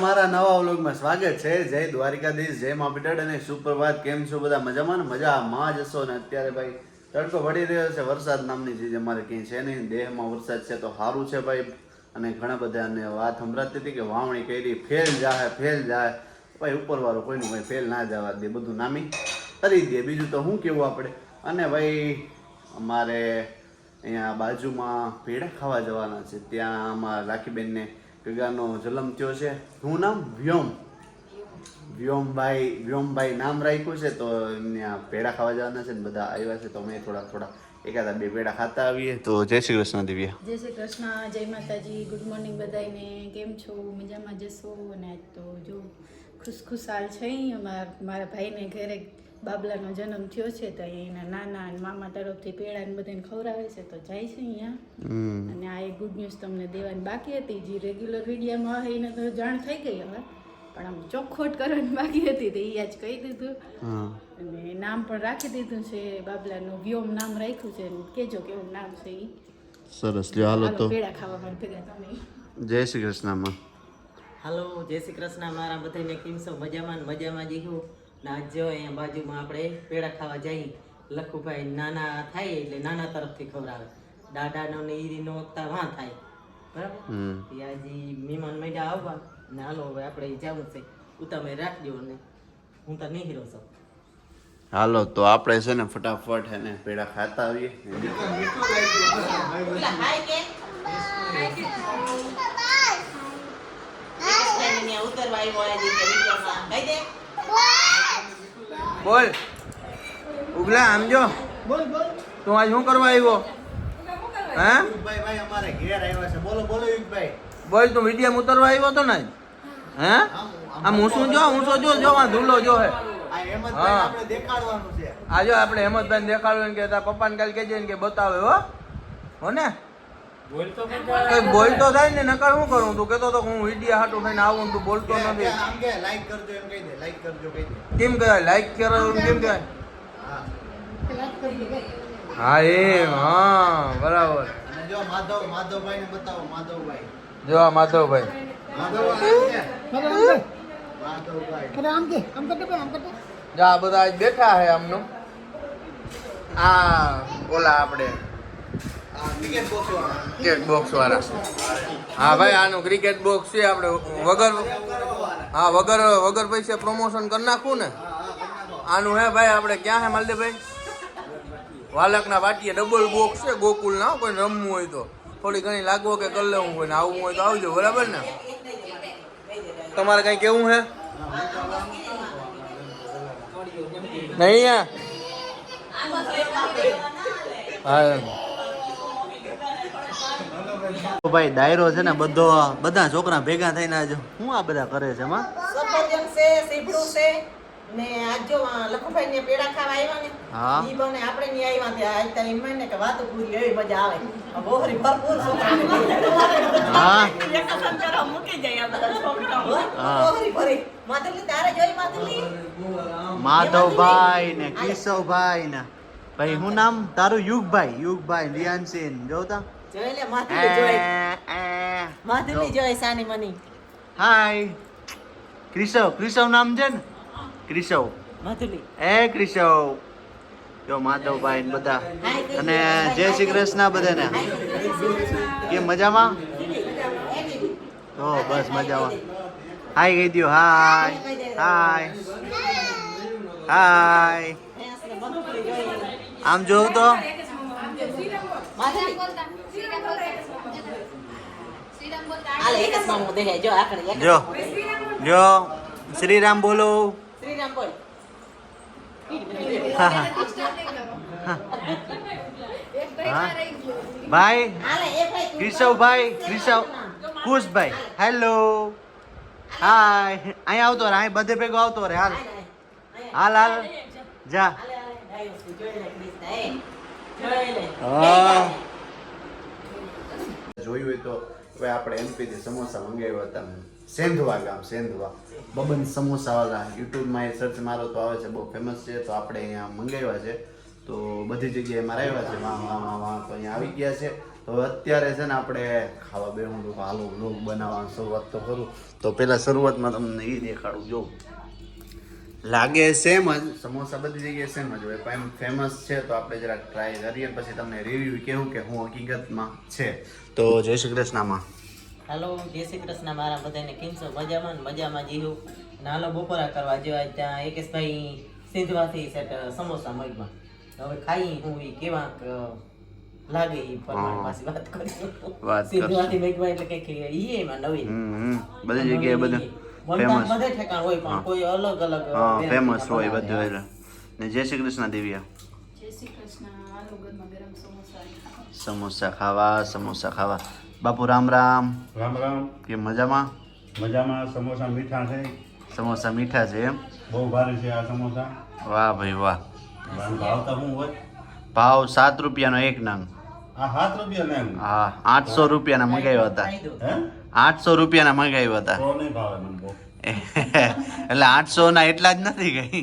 મારા નવા વ્લોગમાં સ્વાગત છે. જય દ્વારિકાધીશ, જય મા પીટડ અને સુપ્રભાત. કેમ છો બધા? મજામાં ને? મજામાં જશો ને? અત્યારે ભાઈ તડકો પડી રહ્યો છે. વરસાદ નામની ચીજ અમારે ક્યાંય છે નહીં. દેહમાં વરસાદ છે તો સારું છે ભાઈ. અને ઘણા બધાને વાત સંભળાતી હતી કે વાવણી કરી. ફેલ જાય ફેલ જાય ભાઈ, ઉપરવાળો કોઈનું ભાઈ ફેલ ના જવા દે. બધું નામી કરી દે. બીજું તો શું કેવું આપણે? અને ભાઈ, અમારે અહીંયા બાજુમાં પેડા ખાવા જવાના છે. ત્યાં અમારા રાખીબેનને ગગાનો જન્મ થયો છે. શું નામ વ્યોમ. વ્યોમભાઈ વ્યોમભાઈ નામ રાખ્યું છે તો એમને આ પેડા ખાવા જવાના છે ને બધા આવ્યા છે તો અમે થોડા થોડા એકાદા બે પેડા ખાતા આવીએ. તો જય શ્રી કૃષ્ણ દિવ્યા. જય શ્રી કૃષ્ણ જય માતાજી ગુડ મોર્નિંગ બધાને કેમ છો? મજામાં જશો? અને આજ તો જો ખુશખુશાલ છે અમારા મારા ભાઈને ઘરે બાબલાનો જન્મ થયો છે તો એના નાના અને મામા તરફથી પેડા ને બધાને ખવડાવે છે તો જાય છે અહીંયા. અને આ એક ગુડ ન્યૂઝ તમને દેવાની બાકી હતી. જે રેગ્યુલર મીડિયામાં આવે એને તો જાણ થઈ ગઈ હવે. પણ આમ ચોખવટ કરવાની બાકી હતી તો એ આજ કહી દીધું. અને નામ પણ રાખી દીધું છે. બાબલાનું વ્યોમ નામ રાખ્યું છે. કેજો કેવું નામ છે એ સરસ. લ્યો હાલો તો. પેડા ખાવા માટે ભેગા તમે જય શ્રી કૃષ્ણમાં હાલો જય શ્રી કૃષ્ણ મારા બધાને કેમ છો મજામાં મજામાં જ હું ને આજ જો અહીંયા બાજુમાં આપણે પેડા ખાવા જઈએ લખુભાઈ નાના થાય એટલે નાના તરફથી ખવડાવે દાદાનો ને ઈરીનો વખતા વાં થાય બરાબર હમ એ આજે મહેમાન મૈડા આવવા ને હાલો હવે આપણે જવું છે હું તમે રાખજો ને હું તો નહીં છું હાલો તો આપણે છે ને ફટાફટ હે ને પેડા ખાતા આવીએ ઉતરવા આવ્યો બોલ. ઉગલા આમ જો. તું આજ શું કરવા આવ્યો? હે? યુગભાઈ ભાઈ અમારે ઘેર આવ્યા છે. બોલો બોલો યુગભાઈ. બોલ તું વીડિયો ઉતરવા આવ્યો તો ને હે? આમ હું શું જો હું શું જો જો આ ધૂલો જો હે. આ હા. દેખાડવાનું છે. આ જો આપણે હેમંતભાઈ દેખાડવું કે તારા પપ્પાને કાલે કહેજે કે બતાવે હો. હો ને? કઈ બોલતો થાય ને નકર શું કરું? તું કહેતો તો હું વીડિયો હાટું થઈને આવું તું બોલતો નથી. આમ કે લાઈક કરજો એમ કહી દે લાઈક કરજો કહી દે. કેમ કહેવાય? લાઈક કરો કેમ કહેવાય? હા. એ એમ હા બરાબર. જો માધવ માધવભાઈ ને બતાવો માધવભાઈ. જો આ માધવભાઈ. માધવભાઈ આ બધા આજ બેઠા છે આમનું. આ ઓલા આપણે ક્રિકેટ બોક્સ વાળા. હા, ભાઈ, આનું ક્રિકેટ બોક્સ છે, આપણે વગર હા, વગર વગર પૈસે પ્રમોશન કરી નાખવું ને. આનું હે ભાઈ, આપણે ક્યાં હે માલદેભાઈ વાલકના વાટીએ ડબલ બોક્સ છે ગોકુલ ના કોઈ રમવું હોય તો. થોડી ઘણી લાગવો કે કરી લેવું હોય ને આવવું હોય તો આવજો બરાબર ને? તમારે કઈ કેવું હે? નહીં હે? ભાઈ ડાયરો છે ને બધો બધા છોકરા ભેગા થઈને આજે હું આ બધા કરે છે માં સફરજન છે સીપડું છે. ને આજ જો લખુભાઈ ને પેડા ખાવા આવ્યા ને હા. ઈ બને આપણે ની આવ્યા તે આજ તા એમ ને કે વાતો પૂરી એવી મજા આવે. બોહરી ભરપૂર હા. એક કરવા મૂકી જાય આ બધા છોકરા. બોહરી ભરી. માધવલી તારે જોઈ માધવલી માધવભાઈ ને કેશવભાઈ ને. ભાઈ હું નામ તારું યુગભાઈ યુગભાઈ રિયાનસિન જોતા? જોઈ લે માથું જોઈ. જોઈ સાની મની હાય. ક્રિશવ ક્રિશવ નામ છે ને? ક્રિશવ. માધુલી એ ક્રિશવ. જો માધવભાઈ ને બધા અને જય શ્રી કૃષ્ણ બધાને. કે મજામાં? તો બસ મજામાં. હાય કહી દો હાય. હાય. હાય. આમ જોઉં તો? હાલે એક જ મામું દેખાય જો આકડે એક જ જો મામું. જો શ્રીરામ બોલો શ્રીરામ બોલ હા હા હા ભાઈ હાલે એ ભાઈ તું કેશવભાઈ કેશવ ખુશભાઈ હેલો હાય અહીંયા આવતો રે અહીં બધે ભેગો આવતો રે હાલ હાલ હાલ જા હાલે, હાલે, ડાયો જોઈ લે ક્રિષ્ના, એ. જોઈ લે. હા. જોયું હોય તો હવે આપણે એમપીથી સમોસા મંગાવ્યા હતા સેંધવા ગામ, સેંધવા. બબન સમોસાવાળા યુટ્યુબમાં એ સર્ચ મારો તો આવે છે, બહુ ફેમસ છે, તો આપણે અહીંયા મંગાવ્યા છે. તો બધી જગ્યાએ મારા આવ્યા છે, વાહ વાહ વાહ વાહ, તો અહીંયા આવી ગયા છે. તો અત્યારે છે ને આપણે ખાવા બે હું લોકો હાલો વ્લોગ બનાવવાની, શરૂઆત તો કરું. તો પહેલાં શરૂઆતમાં તમને એ દેખાડું, જો. લાગે સેમ જ સમોસા બધી જગ્યાએ સેમ જ હોય પણ ફેમસ છે તો આપણે જરાક ટ્રાય કરીએ પછી તમને રિવ્યુ કેવું કે હું હકીકતમાં છે. તો જય શ્રી કૃષ્ણમાં હાલો જય શ્રી કૃષ્ણ મારા બધાને કેમ છો? મજામાં મજામાં જીવું નાલો બપોરા કરવા જેવા ત્યાં એકેશભાઈ સિંધવાથી સેટ સમોસા મગમાં. હવે ખાઈ હું એ કેવા લાગે એ પરમાણ પાસે વાત કરી વાત સિંધવાથી મગમાં એટલે કંઈક ઈ એમાં નવીન બધી જગ્યાએ બધું. ફેમસ બધે ઠેકાણ હોય પણ કોઈ અલગ અલગ હા ફેમસ હોય બધું એટલે. ને જય શ્રી કૃષ્ણ દિવ્યા. સમોસા સમોસા ખાવા સમોસા ખાવા. બાપુ રામ રામ. રામ રામ. કે મજામાં? મજામાં. સમોસા મીઠા છે. સમોસા મીઠા છે એમ? બહુ ભારે છે આ સમોસા. વાહ ભાઈ વાહ. ભાવ તો શું હોય? ભાવ સાત રૂપિયાનો એક નંગ. હા સાત રૂપિયા નંગ હા આઠસો રૂપિયાના મંગાવ્યા હતા. હે? આઠસો રૂપિયાના મંગાવ્યા હતા. એટલે આઠસો ના એટલા જ નથી ગઈ.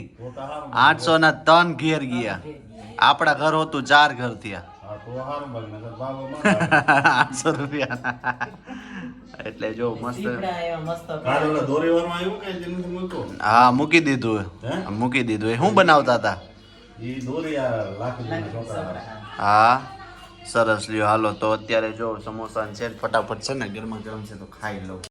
આઠસો ના ત્રણ ઘેર ગયા. આપણા ઘર હતું ચાર ઘર થયા. આઠસો રૂપિયા એટલે જો મસ્ત. હા મૂકી દીધું. મૂકી દીધું. એ શું બનાવતા હતા. હા. સરસ લ્યો. હાલો, તો અત્યારે જો સમોસા છે ફટાફટ છે ને ગરમા ગરમ છે તો ખાઈ લઉં.